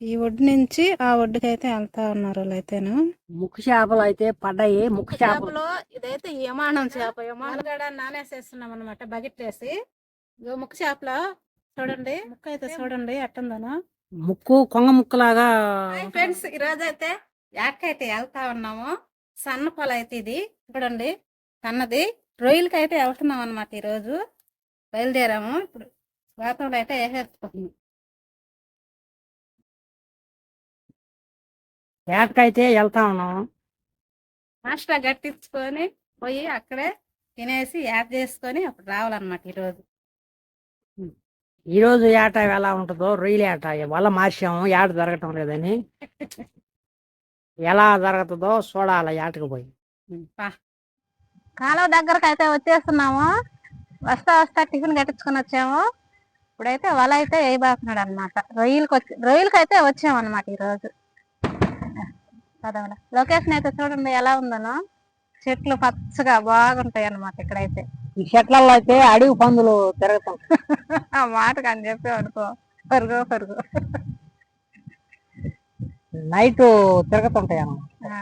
ఈ ఒడ్డు నుంచి ఆ ఒడ్డుకి అయితే వెళ్తా ఉన్నారు అయితేను ముక్కు చేపలు అయితే పడ్డాయి ముక్కు చేపలు. ఇదైతే యమానం చేప యమానగడ నానేసేస్తున్నాం అనమాట బకెట్ వేసి. ఇగో ముక్క చేపలో చూడండి. ముక్క అయితే చూడండి ఎట్టుందను. ముక్కు కొంగ ముక్కులాగా ఫ్రెండ్స్ ఈ రోజు అయితే యాకైతే వెళ్తా ఉన్నాము. సన్న పొల అయితే ఇది చూడండి. సన్నది. రొయ్యలకి అయితే వెళ్తున్నాం అనమాట ఈ రోజు బయలుదేరాము. ఇప్పుడు వాతంలో అయితే వేసేసుకుంటున్నాం వేటకైతే వెళ్తా ఉన్నాం నాష్టా గట్టించుకొని పోయి అక్కడే తినేసి యాడ్ చేసుకొని అప్పుడు రావాలన్నమాట ఈరోజు ఈ రోజు ఏట ఎలా ఉంటుందో రొయ్యల ఏట వల్ల మార్చాము ఏట జరగటం లేదని ఎలా జరుగుతుందో చూడాలి ఏటకు పోయి. కాలువ దగ్గరకు అయితే వచ్చేస్తున్నాము. వస్తా వస్తా టిఫిన్ కట్టించుకొని వచ్చాము. ఇప్పుడైతే వల అయితే వేయబోతున్నాడు అనమాట రొయ్యలకి వచ్చి రొయ్యలకి అయితే వచ్చాము అనమాట ఈరోజు పదవల. లొకేషన్ అయితే చూడండి ఎలా ఉందనో. చెట్లు పచ్చగా బాగుంటాయి అన్నమాట ఇక్కడైతే. ఈ చెట్లలో అయితే అడవి పందులు తిరుగుతాం ఆ మాట కానీ చెప్పే అనుకో పరుగు పరుగు. నైట్ తిరుగుతుంటాయి అన్నమాట. ఆ,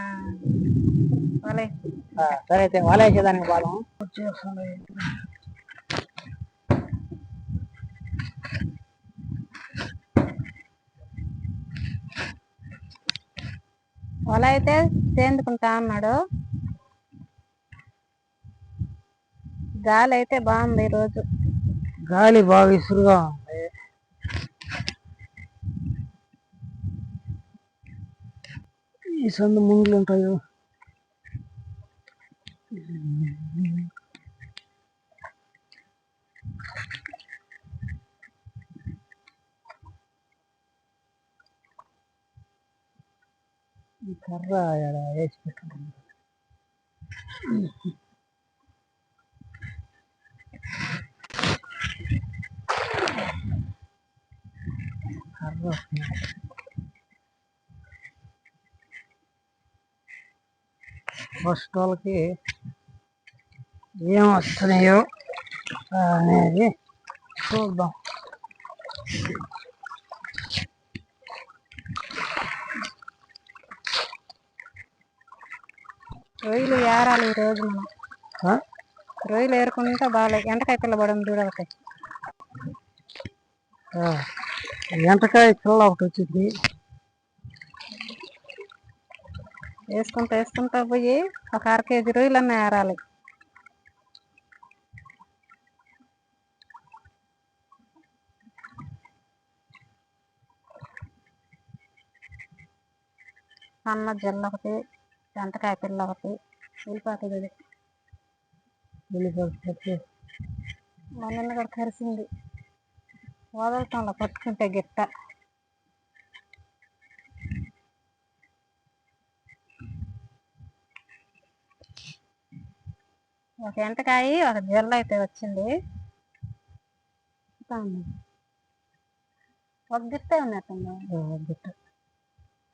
వలే. ఆ, సరే అయితే వలేసేదానికి బాధం వల అయితే చేందుకుంటా అన్నాడు. గాలి అయితే బాగుంది ఈరోజు. గాలి బాగా ఇసురుగా ఉంది. ఈ సందు ముంగులు ఉంటాయి? ఈ కర్ర ఈడ వేసి పెట్టుకుంటాం కర్ర ఫస్ట్ వాళ్ళకి ఏం వస్తున్నాయో అనేది చూద్దాం రొయ్యలు ఏరాలి ఈ రోజు మనం? రొయ్యలు ఏరుకుంటా బాగాలేదు ఎండకాయ పిల్ల పడడం చూడవతాయి ఆ, ఎంటకాయ పిల్ల ఒకటి వచ్చింది. వేసుకుంటా వేసుకుంటా పోయి ఒక అర కేజీ రొయ్యలు అన్న ఏరాలి. సన్న జల్ల ఒకటి. ఎంటకాయ పిల్ల ఒకటి అది వెళ్ళిపోతుంది మొన్న కూడా కరిసింది వదలటంలో పట్టుకుంటే గిట్ట. ఒక ఎంటకాయ ఒక జల్ల అయితే వచ్చింది. ఒక గిట్టే ఉన్నట్టుంది. ఒక గిట్ట.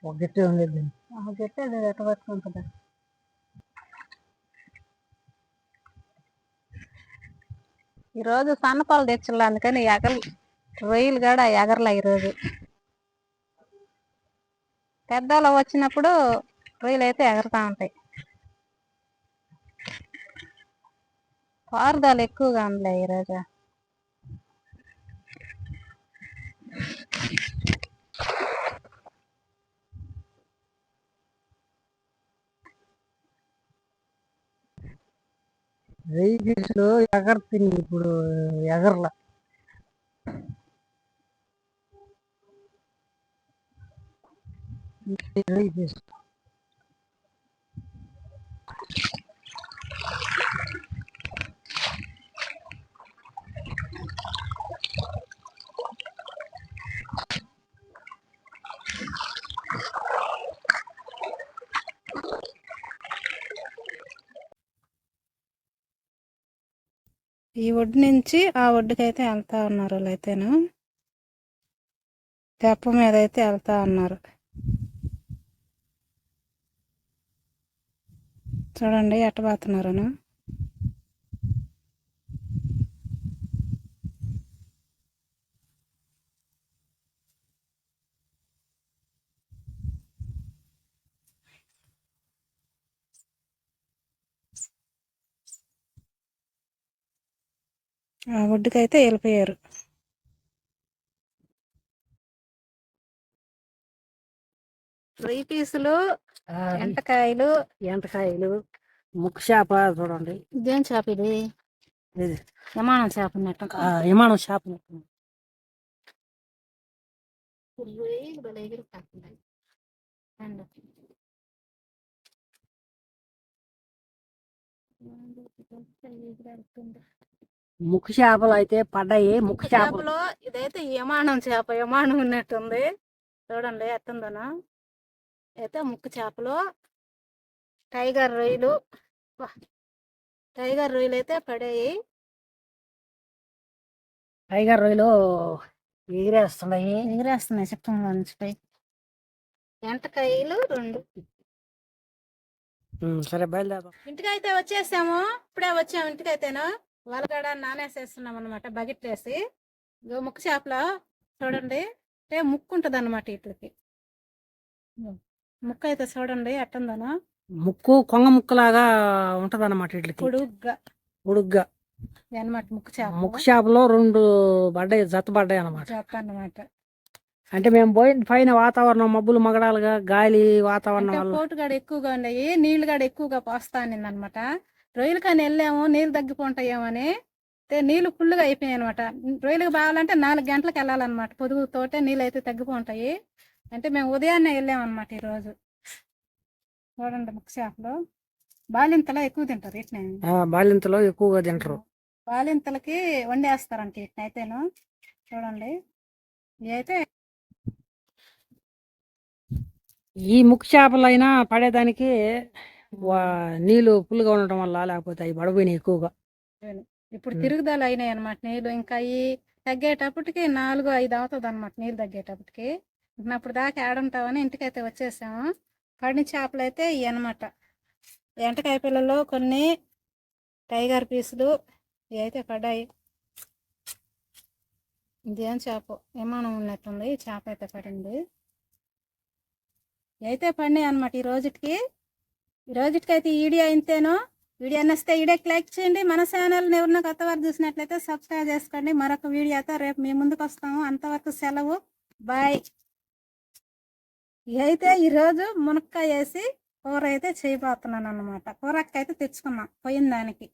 ఒక గిట్టే ఉండేది. గిట్టే అది ఎట్ట కదా ఈరోజు సన్నపాలు తెచ్చులే అందుకని ఎగలు రొయ్యలు కూడా ఎగరలే ఈరోజు పెద్దలు వచ్చినప్పుడు రొయ్యలు అయితే ఎగరుతా ఉంటాయి. పారుదల ఎక్కువగా ఉందిలే ఈరోజు వెయ్యి పీసులు ఎగరుతుంది ఇప్పుడు ఎగరల వెయ్యి ఈ ఒడ్డు నుంచి ఆ ఒడ్డుకైతే అయితే వెళ్తా ఉన్నారు వాళ్ళైతేను. తెప్ప మీద అయితే వెళ్తా ఉన్నారు. చూడండి ఎట్ట ఒడ్డుకైతే వెళ్ళిపోయారు రొయ్యి పీసులు ఎంటకాయలు ఎంటకాయలు ముక్కు చేప చూడండి ఇదేం చేప ఇది విమానం చేప విమానం చేప. ముక్కు చేపలు అయితే పడ్డాయి. ముక్కు చేపలు ఇదైతే విమానం చేప విమానం ఉన్నట్టుంది. చూడండి ఎట్టుందనా అయితే ముక్కు చేపలు టైగర్ రొయ్యలు. టైగర్ రొయ్యలు అయితే పడాయి. టైగర్ రొయ్యలు ఎగిరేస్తున్నాయి. ఎగిరేస్తున్నాయి చిత్తంలో నుంచి ఎంటకాయలు రెండు. సరే బయలుదేరదాం. ఇంటికైతే వచ్చేసాము. ఇప్పుడే వచ్చాము ఇంటికైతేను? వలగడ నానేసేస్తున్నాం అనమాట బకెట్ వేసి ముక్కు చేపలో చూడండి అంటే ముక్కు ఉంటుంది అనమాట వీటికి ముక్కు అయితే చూడండి ఎట్టుందనో. ముక్కు కొంగ ముక్కులాగా ఉంటది అన్నమాట వీటికి పొడుగ్గా ఉడుగ్గా. అనమాట ముక్కు చేప ముక్కు చేపలో రెండు పడ్డాయి జత పడ్డాయి అన్నమాట. చేప అన్నమాట. అంటే మేము పోయిన పైన వాతావరణం మబ్బులు మగడాలుగా గాలి వాతావరణం పోటుగాడ ఎక్కువగా ఉన్నాయి నీళ్ళు గాడ ఎక్కువగా పోస్తా అనమాట రొయ్యలు కానీ వెళ్ళాము నీళ్ళు తగ్గిపోంటాయేమని. నీళ్ళు ఫుల్గా అయిపోయాయి అనమాట రొయ్యలకు బాగాలంటే నాలుగు గంటలకు వెళ్ళాలన్నమాట. పొదుగుతోటే నీళ్ళు అయితే తగ్గిపోంటాయి. అంటే మేము ఉదయాన్నే వెళ్ళామన్నమాట ఈరోజు. చూడండి ముక్క చేపలు బాలింతలో ఎక్కువ తింటారు వీటిని. ఆ, బాలింతలో ఎక్కువగా తింటారు. బాలింతలకి వండేస్తారంట వీటిని అయితేను. చూడండి. ఇవి అయితే ఈ ముక్కు చేపలైనా పడేదానికి వా- నీళ్ళు ఫుల్గా ఉండటం వల్ల లేకపోతే అవి పడిపోయినాయి ఎక్కువగా. ఇప్పుడు. తిరుగుదల అయినాయి అనమాట నీళ్ళు. ఇంకా ఈ తగ్గేటప్పటికి నాలుగు ఐదు అవుతుంది అనమాట నీళ్ళు తగ్గేటప్పటికి. అప్పుడు దాకా ఆడుంటామని ఇంటికైతే వచ్చేసాము. పడిన చేపలు అయితే ఇవి అనమాట ఎంటకాయ పిల్లలు కొన్ని టైగర్ పీసులు ఇవి అయితే పడ్డాయి. ఇదేం చేప? విమానం ఉన్నట్టుంది. చేప అయితే పడింది. అయితే పడినాయి అనమాట ఈ రోజుకి. ఈ రోజుకి అయితే ఈ వీడియో ఇంతేనో? వీడియో నచ్చితే వీడియోకి లైక్ చేయండి. మన ఛానల్ని ఎవరినో కొత్త వారు చూసినట్లయితే సబ్స్క్రైబ్ చేసుకోండి. మరొక వీడియోతో రేపు మీ ముందుకు వస్తాము. అంతవరకు సెలవు. బాయ్ అయితే ఈరోజు మునక్కాయ వేసి కూర అయితే చేయబోతున్నాను అనమాట కూరక్కైతే తెచ్చుకున్నాం. పోయిన దానికి.